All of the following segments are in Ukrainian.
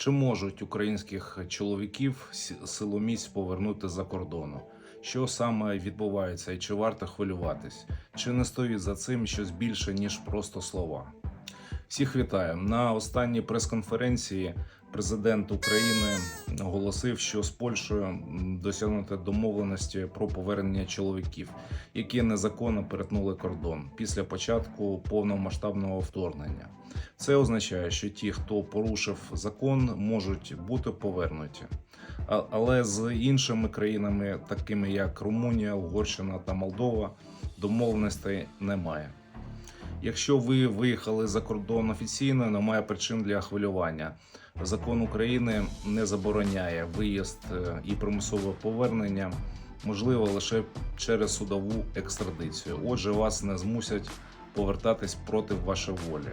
Чи можуть українських чоловіків силоміць повернути за кордону? Що саме відбувається і чи варто хвилюватись? Чи не стоїть за цим щось більше, ніж просто слова? Всіх вітаю на останній прес-конференції. Президент України оголосив, що з Польщею м, досягнуто домовленості про повернення чоловіків, які незаконно перетнули кордон після початку повномасштабного вторгнення. Це означає, що ті, хто порушив закон, можуть бути повернуті. Але з іншими країнами, такими як Румунія, Угорщина та Молдова, домовленостей немає. Якщо ви виїхали за кордон офіційно, немає причин для хвилювання. Закон України не забороняє виїзд е, і примусове повернення, можливо лише через судову екстрадицію. Отже, вас не змусять повертатись проти вашої волі.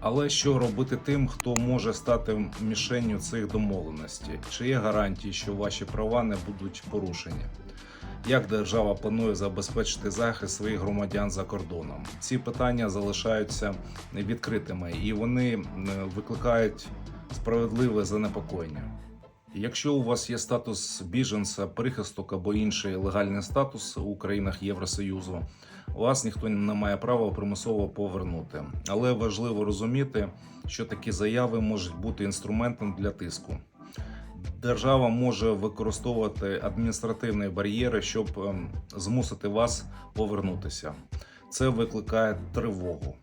Але що робити тим, хто може стати мішенню цих домовленостей? Чи є гарантії, що ваші права не будуть порушені? Як держава планує забезпечити захист своїх громадян за кордоном? Ці питання залишаються відкритими і вони викликають справедливе занепокоєння. Якщо у вас є статус біженця, прихисток або інший легальний статус у країнах Євросоюзу, вас ніхто не має права примусово повернути. Але важливо розуміти, що такі заяви можуть бути інструментом для тиску. Держава може використовувати адміністративні бар'єри, щоб ем, змусити вас повернутися. Це викликає тривогу.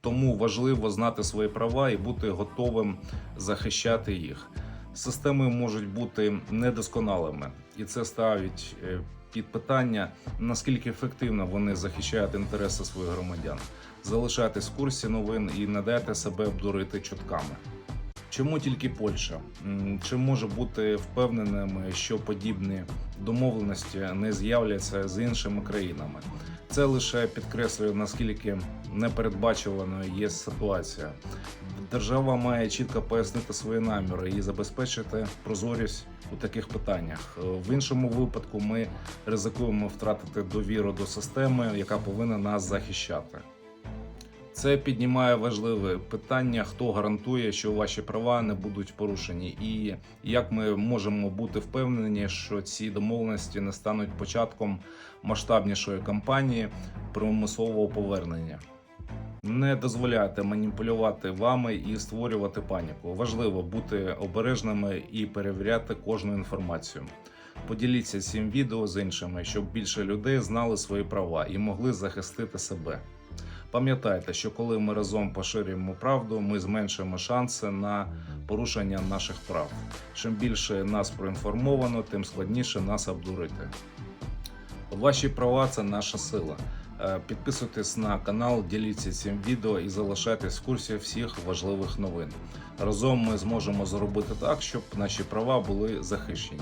Тому важливо знати свої права і бути готовим захищати їх. Системи можуть бути недосконалими, і це ставить е, під питання, наскільки ефективно вони захищають інтереси своїх громадян. Залишайтесь в курсі новин і не дайте себе обдурити чутками. Чому тільки Польща? Чи може бути впевненими, що подібні домовленості не з'являться з іншими країнами? Це лише підкреслює наскільки непередбачуваною є ситуація. Держава має чітко пояснити свої наміри і забезпечити прозорість у таких питаннях. Е, В іншому випадку ми ризикуємо втратити довіру до системи, яка повинна нас захищати. Це піднімає важливе питання, хто гарантує, що ваші права не будуть порушені, і як ми можемо бути впевнені, що ці домовленості не стануть початком масштабнішої кампанії примусового повернення. Не дозволяйте маніпулювати вами і створювати паніку. Важливо бути обережними і перевіряти кожну інформацію. Поділіться цим відео з іншими, щоб більше людей знали свої права і могли захистити себе. Пам'ятайте, що коли ми разом поширюємо правду, ми зменшуємо шанси на порушення наших прав. Чим більше нас проінформовано, тим складніше нас обдурити. Ваші права це наша сила. Е, Підписуйтесь на канал, діліться цим відео і залишайтесь в курсі всіх важливих новин. Разом ми зможемо зробити так, щоб наші права були захищені.